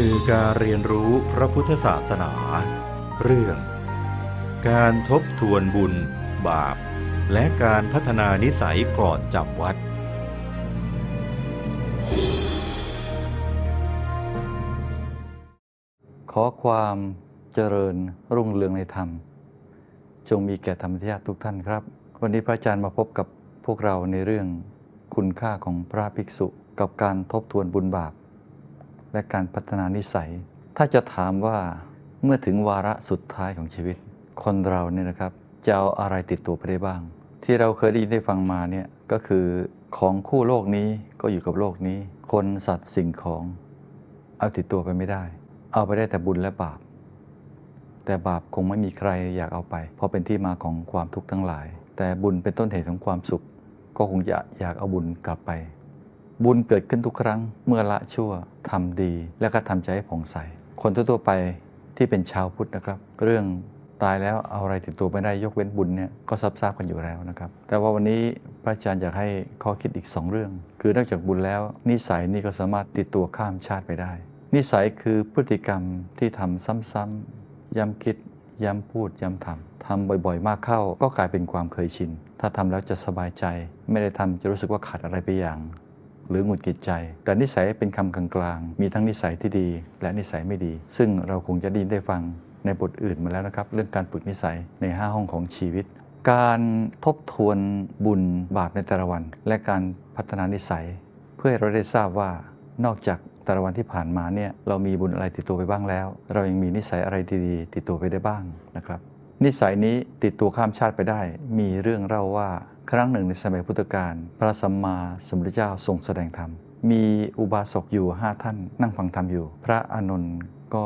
สื่อการเรียนรู้พระพุทธศาสนา เรื่อง การทบทวนบุญ บาป และการพัฒนานิสัยก่อนจำวัด ขอความเจริญรุ่งเรืองในธรรม จงมีแก่ธรรมทายาททุกท่านครับ วันนี้พระอาจารย์มาพบกับพวกเราในเรื่องคุณค่าของพระภิกษุ กับการทบทวนบุญบาป และการพัฒนานิสัย ถ้าจะถามว่าเมื่อถึงวาระสุดท้ายของชีวิต คนเราเนี่ยนะครับจะเอาอะไรติดตัวไปได้บ้าง ที่เราเคยได้ยินได้ฟังมาเนี่ยก็คือของคู่โลกนี้ก็อยู่กับโลกนี้ คนสัตว์สิ่งของ เอาติดตัวไปไม่ได้ เอาไปได้แต่บุญและบาป แต่บาปคงไม่มีใครอยากเอาไป เพราะเป็นที่มาของความทุกข์ทั้งหลาย แต่บุญเป็นต้นเหตุของความสุข ก็คงจะอยากเอาบุญกลับไป บุญเกิดขึ้นทุกครั้ง เมื่อละชั่วทำดี แล้วก็ทำใจให้ผ่องใส คนทั่วๆไปที่เป็นชาวพุทธนะครับ เรื่องตายแล้วเอาอะไรติดตัวไม่ได้ยกเว้นบุญเนี่ยก็ทราบๆกันอยู่แล้วนะครับ แต่ว่าวันนี้พระอาจารย์อยากให้ข้อคิดอีกสองเรื่อง คือนอกจากบุญแล้ว นิสัยนี่ก็สามารถติดตัวข้ามชาติไปได้ นิสัยคือพฤติกรรมที่ทำซ้ำๆย้ำคิดย้ำพูดย้ำทำทำบ่อยๆ มากเข้า ก็กลายเป็นความเคยชิน ถ้าทำแล้วจะสบายใจ ไม่ได้ทำจะรู้สึกว่าขาดอะไรไปอย่าง หรือหงุดหงิดใจ แต่นิสัยเป็นคำกลางๆ มีทั้งนิสัยที่ดี และนิสัยไม่ดี ซึ่งเราคงจะได้ยินได้ฟังในบทอื่นมาแล้วนะครับ เรื่องการฝึกนิสัยใน 5 ห้องของชีวิต การทบทวนบุญบาปในแต่ละวัน และการพัฒนานิสัย เพื่อให้เราได้ทราบว่านอกจากแต่ละวันที่ผ่านมาเนี่ยเรามีบุญอะไรติดตัวไปบ้างแล้ว เรายังมีนิสัยอะไรดีๆ ติดตัวไปได้บ้างนะครับ นิสัยนี้ติดตัวข้ามชาติไปได้ มีเรื่องเล่าว่า ครั้งหนึ่งในสมัยพุทธกาลพระสัมมาสัมพุทธเจ้าทรงแสดงธรรม มีอุบาสกอยู่ห้าท่านนั่งฟังธรรมอยู่ พระอานนท์ก็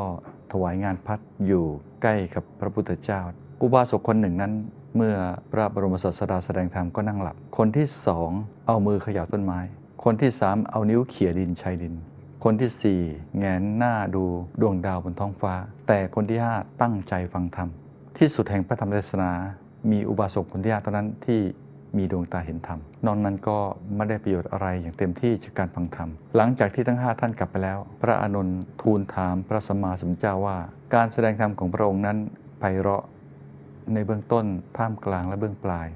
ถวายงานพัดอยู่ใกล้กับพระพุทธเจ้า อุบาสกคนหนึ่งนั้นเมื่อพระบรมศาสดาแสดงธรรมก็นั่งหลับ คนที่สองเอามือเขย่าต้นไม้ คนที่สามเอานิ้วเขี่ยดินชายดิน คนที่สี่แงนหน้าดูดวงดาวบนท้องฟ้า แต่คนที่ห้าตั้งใจฟังธรรม ที่สุดแห่งพระธรรมเทศนา มีอุบาสกคนที่ห้าเท่านั้นที่ มีดวงตาเห็นธรรม นอกนั้นก็ไม่ได้ประโยชน์อะไรอย่างเต็มที่จากการฟังธรรม หลังจากที่ทั้งห้าท่านกลับไปแล้ว พระอานนท์ทูลถามพระสัมมาสัมพุทธเจ้าว่า การแสดงธรรมของพระองค์นั้นไพเราะในเบื้องต้นท่ามกลางและเบื้องปลาย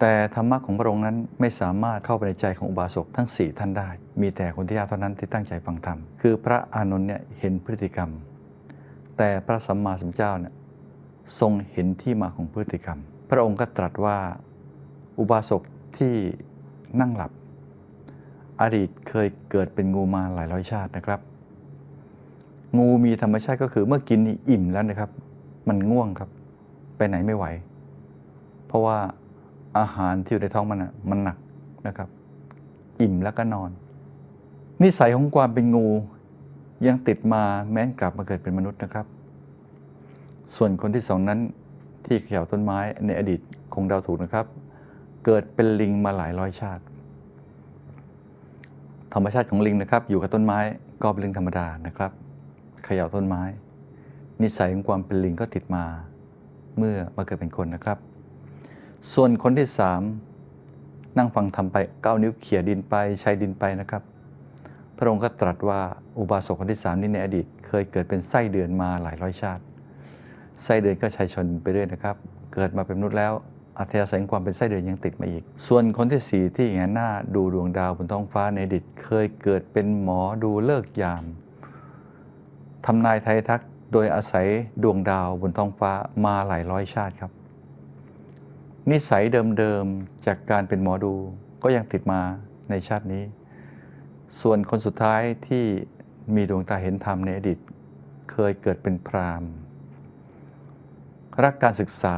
แต่ธรรมะของพระองค์นั้นไม่สามารถเข้าไปในใจของอุบาสกทั้ง 4 ท่านได้ มีแต่คนที่ห้าเท่านั้นที่ตั้งใจฟังธรรม คือพระอานนท์เนี่ยเห็นพฤติกรรม แต่พระสัมมาสัมพุทธเจ้าเนี่ยทรงเห็นที่มาของพฤติกรรม ระองค์ก็ตรัสว่าอุบาสกที่นั่งหลับ อดีตเคยเกิดเป็นงูมาหลายร้อยชาตินะครับ งูมีธรรมชาติก็คือเมื่อกินอิ่มแล้วนะครับ มันง่วงครับ ไปไหนไม่ไหว เพราะว่าอาหารที่อยู่ในท้องมันอะมันหนักนะครับ อิ่มแล้วก็นอน นิสัยของความเป็นงูยังติดมาแม้นกลับมาเกิดเป็นมนุษย์นะครับ ส่วนคนที่สองนั้น ที่เขียวต้นไม้ในอดีตคงเดาถูกนะครับ เกิดเป็นลิงมาหลายร้อยชาติ ธรรมชาติของลิงนะครับ อยู่กับต้นไม้ก็เป็นลิงธรรมดานะครับเขย่าต้นไม้ นิสัยของความเป็นลิงก็ติดมา เมื่อมาเกิดเป็นคนนะครับ ส่วนคนที่สามนั่งฟังทำไปก้าวนิ้วเขี่ยดินไปใช้ดินไปนะครับ พระองค์ก็ตรัสว่าอุบาสกคนที่สามนี้ในอดีต เคยเกิดเป็นไส้เดือนมาหลายร้อยชาติ ไส้เดือนก็ใช้ชนไปเรื่อยนะครับ เกิดมาเป็นมนุษย์แล้วอัธยาศัยของความเป็นไส้เดือนยังติดมาอีก ส่วนคนที่สี่ที่แงหน้าดูดวงดาวบนท้องฟ้าในอดีตเคยเกิดเป็นหมอดูเลิกยามทำนายไทยทักโดยอาศัยดวงดาวบนท้องฟ้ามาหลายร้อยชาติครับ นิสัยเดิมๆจากการเป็นหมอดูก็ยังติดมาในชาตินี้ ส่วนคนสุดท้ายที่มีดวงตาเห็นธรรมในอดีต เคยเกิดเป็นพราหมณ์ รักการศึกษา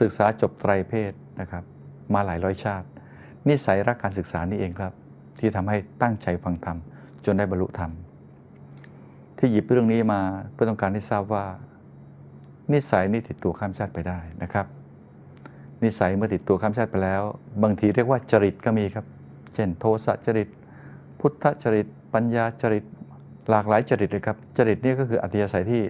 ศึกษาจบไตรเพศนะครับมาหลายร้อยชาติ นิสัยรักการศึกษานี่เองครับ ที่ทำให้ตั้งใจฟังธรรมจนได้บรรลุธรรม ที่หยิบเรื่องนี้มาเพื่อต้องการให้ทราบว่า นิสัยนี่ติดตัวข้ามชาติไปได้นะครับ นิสัยเมื่อติดตัวข้ามชาติไปแล้ว บางทีเรียกว่าจริตก็มีครับ เช่น โทสะจริต พุทธจริต ปัญญาจริตหลากหลายจริตเลยครับจริตนี่ก็คืออัธยาศัยที่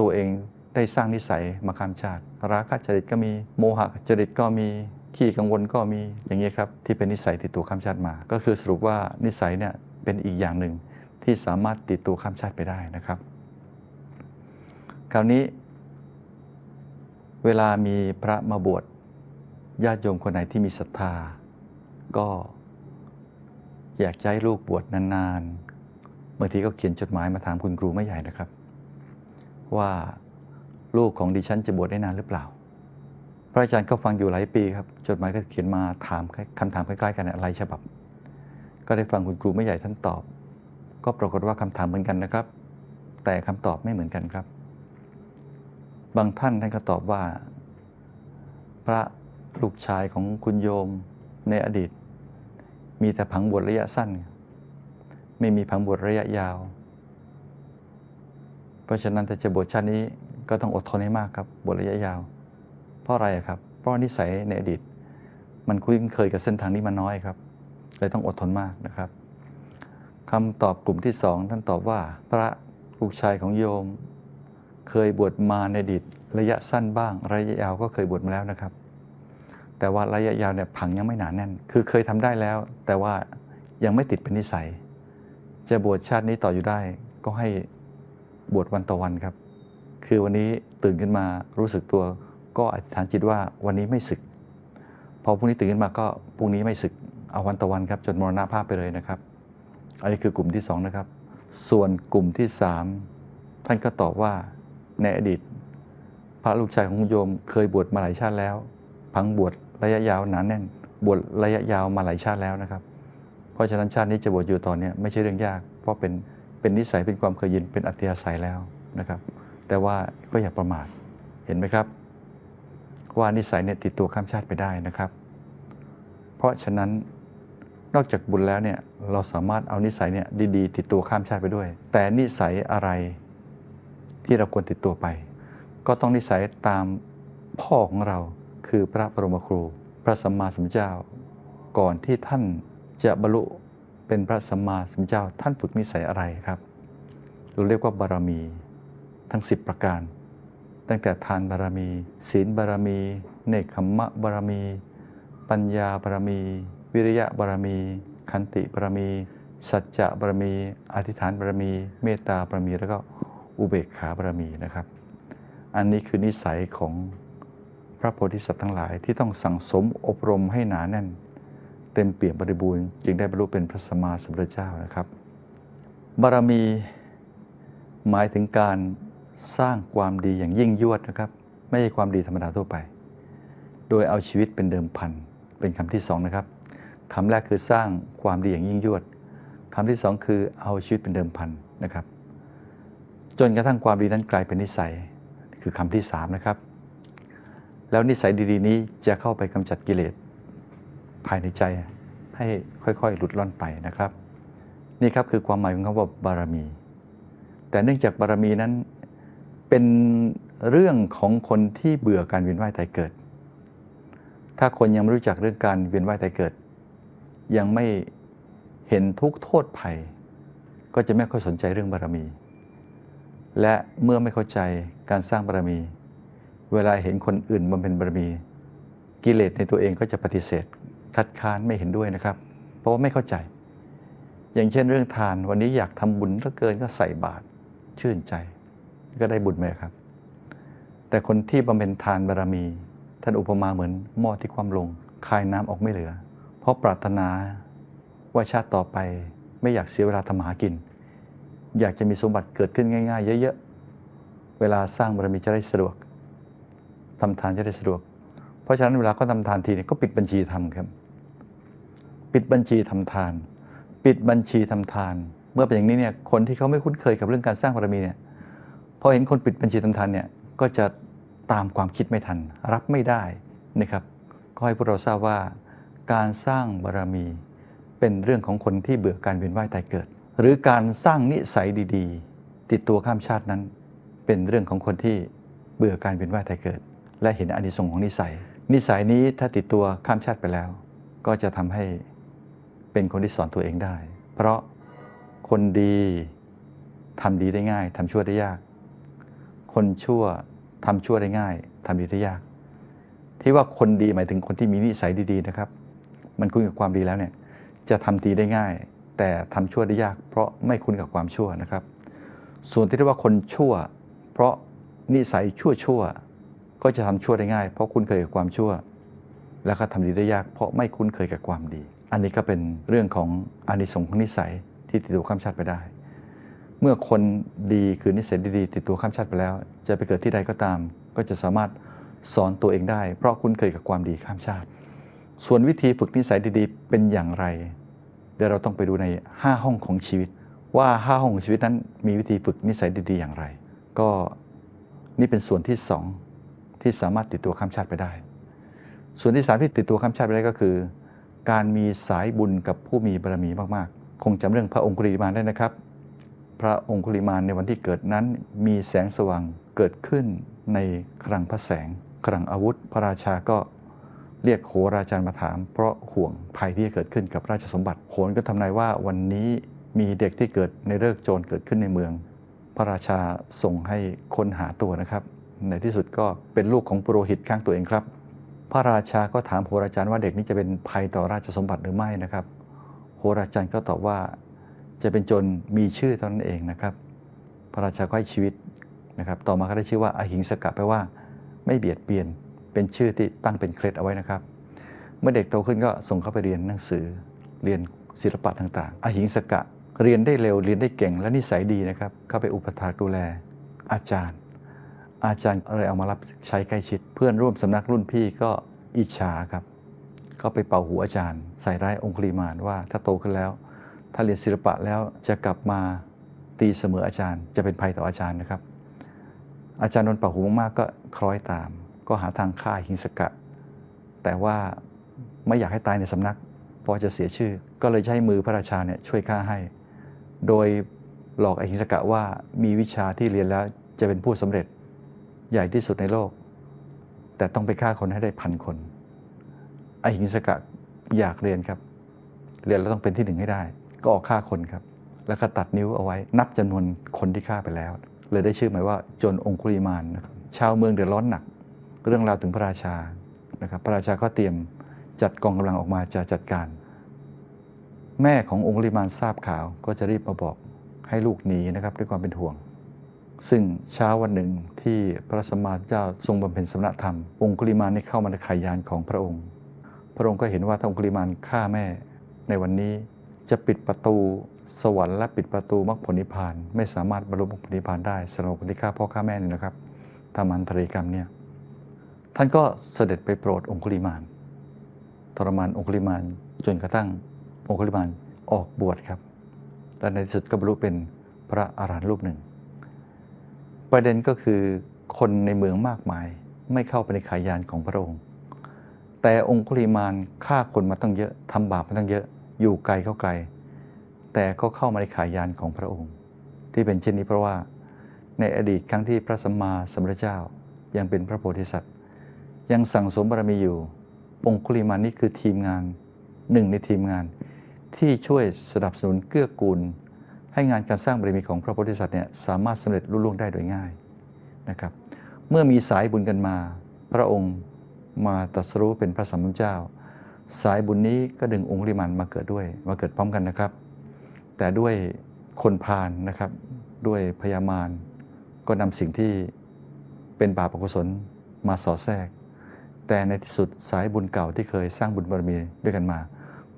ตัวเอง ได้สร้างนิสัยมาข้ามชาติ ราคะจริตก็มีโมหะจริตก็มีขี้กังวลก็มีอย่างนี้ยครับที่เป็นนิสัยติดตัวข้ามชาติมา ก็คือสรุปว่านิสัยเนี่ยเป็นอีกอย่างหนึ่งที่สามารถติดตัวข้ามชาติไปได้นะครับ คราวนี้ เวลามีพระมาบวชญาติโยมคนไหนที่มีศรัทธา ก็อยากจะให้ลูกบวชนานๆบางทีก็เขียนจดหมายมาถามคุณครูไม่ใหญ่นะครับ ว่า ลูกของดิฉันจะบวชได้นานหรือเปล่า พระอาจารย์ก็ฟังอยู่หลายปีครับ จดหมายก็เขียนมาถามคำถามใกล้ๆกันเนี่ยหลายฉบับ ก็ได้ฟังคุณครูไม่ใหญ่ท่านตอบ ก็ปรากฏว่าคำถามเหมือนกันนะครับ แต่คำตอบไม่เหมือนกันครับ บางท่านท่านก็ตอบว่า พระลูกชายของคุณโยมในอดีต มีแต่ผังบวชระยะสั้น ไม่มีผังบวชระยะยาว เพราะฉะนั้นถ้าจะบวชชาตินี้ ก็ต้องอดทนให้มากครับบวชระยะยาว เพราะอะไรครับ เพราะนิสัยในอดีต มันคุ้นเคยกับเส้นทางนี้มาน้อยครับเลยต้องอดทนมากนะครับคำตอบกลุ่มที่สองท่านตอบว่า พระลูกชายของโยม เคยบวชมาในอดีตระยะสั้นบ้าง ระยะยาวก็เคยบวชมาแล้วนะครับ แต่ว่าระยะยาวเนี่ยผังยังไม่หนาแน่น คือเคยทำได้แล้ว แต่ว่ายังไม่ติดเป็นนิสัย จะบวชชาตินี้ต่ออยู่ได้ ก็ให้บวชวันต่อวันครับ คือวันนี้ตื่นขึ้นมารู้สึกตัว ก็อธิษฐานจิตว่าวันนี้ไม่ศึก พอพรุ่งนี้ตื่นขึ้นมาก็พรุ่งนี้ไม่ศึกเอาวันต่อวันครับจนมรณภาพไปเลยนะครับ อันนี้คือกลุ่มที่สองนะครับ ส่วนกลุ่มที่สามท่านก็ตอบว่าในอดีต พระลูกชายของโยมเคยบวชมาหลายชาติแล้ว พังบวชระยะยาวหนานแน่น บวชระยะยาวมาหลายชาติแล้วนะครับ เพราะฉะนั้นชาตินี้จะบวชอยู่ตอนนี้ไม่ใช่เรื่องยาก เพราะเป็นเป็นนิสัยเป็นความเคยยินเป็นอัธยาศัยแล้วนะครับ แต่ว่าก็อย่าประมาทเห็นไหมครับ ว่านิสัยเนี่ยติดตัวข้ามชาติไปได้นะครับ เพราะฉะนั้นนอกจากบุญแล้วเนี่ยเราสามารถเอานิสัยเนี่ยดีๆ ติดตัวข้ามชาติไปด้วย แต่นิสัยอะไรที่เราควรติดตัวไป ก็ต้องนิสัยตามพ่อของเราคือพระบรมครู พระสัมมาสัมพุทธเจ้า ก่อนที่ท่านจะบรรลุเป็นพระสัมมาสัมพุทธเจ้าท่านฝึกนิสัยอะไรครับ เราเรียกว่าบารมี ทั้ง 10 ประการ ตั้งแต่ทานบารมี ศีลบารมี เนคขมมะบารมี ปัญญาบารมี วิริยะบารมี ขันติบารมี สัจจะบารมี อธิษฐานบารมี เมตตาบารมี แล้วก็อุเบกขาบารมีนะครับ อันนี้คือนิสัยของพระโพธิสัตว์ทั้งหลายที่ต้องสั่งสมอบรมให้หนาแน่น เต็มเปี่ยมบริบูรณ์จึงได้บรรลุเป็นพระสัมมาสัมพุทธเจ้านะครับ บารมีหมายถึงการ สร้างความดีอย่างยิ่งยวดนะครับ ไม่ใช่ความดีธรรมดาทั่วไป โดยเอาชีวิตเป็นเดิมพัน เป็นคำที่สองนะครับคำแรกคือสร้างความดีอย่างยิ่งยวดคำที่สองคือเอาชีวิตเป็นเดิมพันนะครับ จนกระทั่งความดีนั้นกลายเป็นนิสัย คือคำที่สามนะครับ แล้วนิสัยดีๆ นี้จะเข้าไปกำจัดกิเลสภายในใจให้ค่อยๆ หลุดล่อนไปนะครับ นี่ครับคือความหมายของคำว่าบารมี แต่เนื่องจากบารมีนั้น เป็นเรื่องของคนที่เบื่อการเวียนว่ายตายเกิด ถ้าคนยังไม่รู้จักเรื่องการเวียนว่ายตายเกิด ยังไม่เห็นทุกโทษภัย ก็จะไม่ค่อยสนใจเรื่องบารมี และเมื่อไม่เข้าใจการสร้างบารมี เวลาเห็นคนอื่นบำเพ็ญบารมี กิเลสในตัวเองก็จะปฏิเสธ คัดค้านไม่เห็นด้วยนะครับ เพราะว่าไม่เข้าใจ อย่างเช่นเรื่องทานวันนี้อยากทำบุญเหลือเกินก็ใส่บาตรชื่นใจ ก็ได้บุญไหมครับ แต่คนที่บำเพ็ญทานบารมี ท่านอุปมาเหมือนหม้อที่คว่ำลง คายน้ำออกไม่เหลือ เพราะปรารถนาว่าชาติต่อไปไม่อยากเสียเวลาทำมหากิน อยากจะมีสมบัติเกิดขึ้นง่าย ๆ เยอะๆ เวลาสร้างบารมีจะได้สะดวกทำทานจะได้สะดวก เพราะฉะนั้นเวลาก็ทำทานทีเนี่ยก็ปิดบัญชีทำครับ ปิดบัญชีทำทาน ปิดบัญชีทำทาน เมื่อเป็นอย่างนี้เนี่ยคนที่เขาไม่คุ้นเคยกับเรื่องการสร้างบารมีเนี่ย พอเห็นคนปิดบัญชีทำทานเนี่ยก็จะตามความคิดไม่ทัน รับไม่ได้นะครับก็ให้พวกเราทราบว่าการสร้างบารมีเป็นเรื่องของคนที่เบื่อการเวียนว่ายตายเกิด หรือการสร้างนิสัยดี ๆ ติดตัวข้ามชาตินั้น เป็นเรื่องของคนที่เบื่อการเวียนว่ายตายเกิด และเห็นอานิสงส์ของนิสัย นิสัยนี้ถ้าติดตัวข้ามชาติไปแล้ว ก็จะทำให้เป็นคนที่สอนตัวเองได้ เพราะคนดีทำดีได้ง่ายทำชั่วได้ยาก คนชั่วทำชั่วได้ง่ายทำดีได้ยาก ที่ว่าคนดีหมายถึงคนที่มีนิสัยดีๆนะครับ มันคุ้นกับความดีแล้วเนี่ยจะทำดีได้ง่าย แต่ทำชั่วได้ยาก เพราะไม่คุ้นกับความชั่วนะครับ ส่วนที่เรียกว่าคนชั่ว เพราะนิสัยชั่วชั่วๆก็จะทำชั่วได้ง่าย เพราะคุ้นเคยกับความชั่ว แล้วก็ทำดีได้ยาก เพราะไม่คุ้นเคยกับความดี อันนี้ก็เป็นเรื่องของอานิสงส์ของนิสัยที่ติดตัวข้ามชาติไปได้ เมื่อคนดีคือนิสัยดีๆติดตัวข้ามชาติไปแล้ว จะไปเกิดที่ใดก็ตาม ก็จะสามารถสอนตัวเองได้ เพราะคุ้นเคยกับความดีข้ามชาติ ส่วนวิธีฝึกนิสัยดีๆ เป็นอย่างไร เดี๋ยวเราต้องไปดูใน 5 ห้องของชีวิต ว่า 5 ห้องของชีวิตนั้นมีวิธีฝึกนิสัยดีๆ อย่างไร ก็นี่เป็นส่วนที่ 2 ที่สามารถติดตัวข้ามชาติไปได้ ส่วนที่สามที่ติดตัวข้ามชาติไปได้ก็คือ การมีสายบุญกับผู้มีบารมีมากๆ คงจำเรื่องพระองคุลิมานได้นะครับ พระองคุลิมานในวันที่เกิดนั้น มีแสงสว่างเกิดขึ้นในคลังพระแสงคลังอาวุธ พระราชาก็เรียกโหราจารย์มาถาม เพราะห่วงภัยที่จะเกิดขึ้นกับราชสมบัติโหนก็ทำนายว่าวันนี้มีเด็กที่เกิดในเลิกโจรเกิดขึ้นในเมือง พระราชาส่งให้คนหาตัวนะครับ ในที่สุดก็เป็นลูกของปุโรหิตข้างตัวเองครับ พระราชาก็ถามโหราจารย์ว่าเด็กนี้จะเป็นภัยต่อราชสมบัติหรือไม่นะครับ โหราจารย์ก็ตอบว่า จะเป็นจรมีชื่อเท่านั้นเองนะครับ พระราชาก็ให้ชีวิตนะครับ ต่อมาก็ได้ชื่อว่าอาหิงสกะแปลว่า ไม่เบียดเบียน เป็นชื่อที่ตั้งเป็นเคล็ดเอาไว้นะครับ เมื่อเด็กโตขึ้นก็ส่งเข้าไปเรียนหนังสือ เรียนศิลปะต่าง ๆอหิงสกะเรียนได้เร็วเรียนได้เก่งและนิสัยดีนะครับ เข้าไปอุปถากดูแลอาจารย์ อาจารย์เลยเอามารับใช้ใกล้ชิด เพื่อนร่วมสำนักรุ่นพี่ก็อิจฉาครับ ก็ไปเป่าหูอาจารย์ ใส่ร้ายองคุลิมานว่าถ้าโตขึ้นแล้ว ถ้าเรียนศิลปะแล้วจะกลับมาตีเสมออาจารย์ จะเป็นภัยต่ออาจารย์นะครับ อาจารย์โดนเป่าหูมากๆก็คล้อยตาม ก็หาทางฆ่าหิงสกะ แต่ว่าไม่อยากให้ตายในสำนัก เพราะจะเสียชื่อ ก็เลยใช้มือพระราชาเนี่ยช่วยฆ่าให้ โดยหลอกอหิงสกะว่ามีวิชาที่เรียนแล้วจะเป็นผู้สำเร็จใหญ่ที่สุดในโลก แต่ต้องไปฆ่าคนให้ได้พันคนอหิงสกะอยากเรียนครับ เรียนแล้วต้องเป็นที่หนึ่งให้ได้ ก็ออกฆ่าคนครับ แล้วก็ตัดนิ้วเอาไว้ นับจำนวนคนที่ฆ่าไปแล้ว เลยได้ชื่อหมายว่าโจนองคุลิมานนะครับชาวเมืองเดือดร้อนหนัก เรื่องราวถึงพระราชานะครับพระราชาก็เตรียมจัดกองกำลังออกมาจะจัดการ แม่ขององคุลิมานทราบข่าวก็จะรีบมาบอกให้ลูกหนีนะครับด้วยความเป็นห่วง ซึ่งเช้าวันหนึ่งที่พระสมมาเจ้าทรงบำเพ็ญสมณธรรม องคุลิมานได้เข้ามาในขายยานของพระองค์ พระองค์ก็เห็นว่าถ้าองคุลิมานฆ่าแม่ในวันนี้ จะปิดประตูสวรรค์และปิดประตูมรรคผลนิพพาน ไม่สามารถบรรลุมรรคผลนิพพานได้สำหรับคนที่ฆ่าพ่อฆ่าแม่นี่นะครับทำอันตรายกรรมเนี่ยท่านก็เสด็จไปโปรดองคุลิมานทรมานองคุลิมานจนกระทั่งองคุลิมานออกบวชครับ และในที่สุดก็บรรลุเป็นพระอรหันต์รูปหนึ่ง ประเด็นก็คือคนในเมืองมากมายไม่เข้าไปในขายยานของพระองค์ แต่องคุลิมานฆ่าคนมาตั้งเยอะทำบาปมาตั้งเยอะ อยู่ไกลเขาไกล แต่ก็เข้ามาในขายยานของพระองค์ ที่เป็นเช่นนี้เพราะว่าในอดีตครั้งที่พระสัมมาสัมพุทธเจ้ายังเป็นพระโพธิสัตว์ ยังสั่งสมบารมีอยู่ องคุลิมานนี่คือทีมงานหนึ่งในทีมงาน ที่ช่วยสนับสนุนเกื้อกูล ให้งานการสร้างบารมีของพระโพธิสัตว์เนี่ยสามารถสำเร็จลุล่วงได้โดยง่ายนะครับ เมื่อมีสายบุญกันมา พระองค์มาตรัสรู้เป็นพระสัมมาสัมพุทธเจ้า สายบุญนี้ก็ดึงองคุลิมานมาเกิดด้วย มาเกิดพร้อมกันนะครับ แต่ด้วยคนพาลนะครับ ด้วยพยามารก็นำสิ่งที่เป็นบาปอกุศลมาสอดแทรก แต่ในที่สุดสายบุญเก่าที่เคยสร้างบุญบารมีด้วยกันมา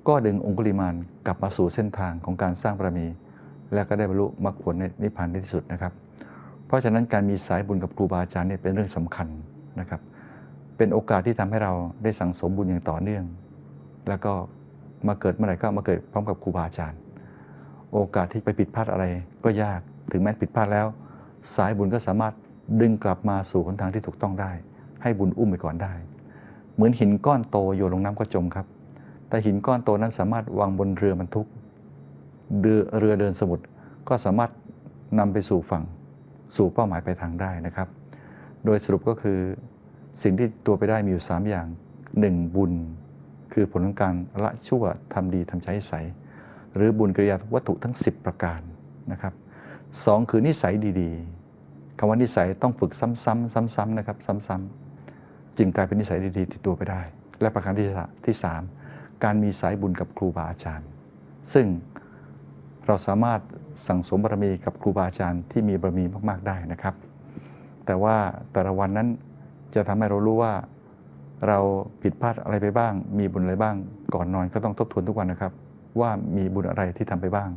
ก็ดึงองคุลิมานกลับมาสู่เส้นทางของการสร้างบารมี และก็ได้บรรลุมรรคผลในนิพพานในที่สุดนะครับ เพราะฉะนั้นการมีสายบุญกับครูบาอาจารย์เนี่ยเป็นเรื่องสำคัญนะครับ เป็นโอกาสที่ทำให้เราได้สั่งสมบุญอย่างต่อเนื่อง แล้วก็มาเกิดเมื่อไหร่ก็มาเกิดพร้อมกับครูบาอาจารย์ โอกาสที่ไปผิดพลาดอะไรก็ยากถึงแม้ผิดพลาดแล้ว สายบุญก็สามารถดึงกลับมาสู่หนทางที่ถูกต้องได้ ให้บุญอุ้มไปก่อนได้ เหมือนหินก้อนโตโยนลงน้ำก็จมครับ แต่หินก้อนโตนั้นสามารถวางบนเรือบรรทุกเรือเดินสมุทรก็สามารถนำไปสู่ฝั่งสู่เป้าหมายปลายทางได้นะครับ โดยสรุปก็คือสิ่งที่ตัวไปได้มีอยู่ 3 อย่าง 1. บุญ คือผลของการละชั่วทำดีทำใจให้ใส หรือบุญกิริยาวัตถุทั้ง 10 ประการนะครับสองคือนิสัยดีๆคำว่านิสัยต้องฝึกซ้ำๆซ้ำๆนะครับซ้ำๆจึงกลายเป็นนิสัยดีๆติดตัวไปได้ และประการที่สาที่สามการมีสายบุญกับครูบาอาจารย์ ซึ่งเราสามารถสั่งสมบารมีกับครูบาอาจารย์ที่มีบารมีมากๆได้นะครับ แต่ว่าแต่ละวันนั้นจะทำให้เรารู้ว่า เราผิดพลาดอะไรไปบ้าง มีบุญอะไรบ้าง ก่อนนอนก็ต้องทบทวนทุกวันนะครับ ว่ามีบุญอะไรที่ทำไปบ้าง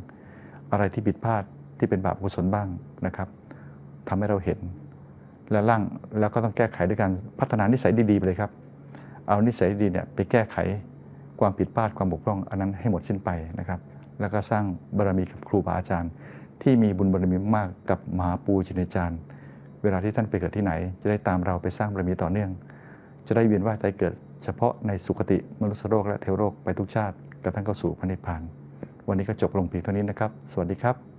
อะไรที่ผิดพลาดที่เป็นบาปกุศลบ้างนะครับทำให้เราเห็น และร่างแล้วก็ต้องแก้ไขด้วยการพัฒนานิสัยดีๆไปเลยครับ เอานิสัยดีเนี่ยไปแก้ไขความผิดพลาดความบกพร่อง อันนั้นให้หมดสิ้นไปนะครับ แล้วก็สร้างบารมีกับครูบาอาจารย์ ที่มีบุญบารมีมากกับมหาปูชินอาจารย์ เวลาที่ท่านไปเกิดที่ไหน จะได้ตามเราไปสร้างบารมีต่อเนื่อง จะได้เวียนว่ายตายเกิด เฉพาะในสุคติมนุษยโลกและเทวโลกไปทุกชาติกระทั่งเข้าสู่พระนิพพาน วันนี้ก็จบลงเพียงเท่านี้นะครับ สวัสดีครับ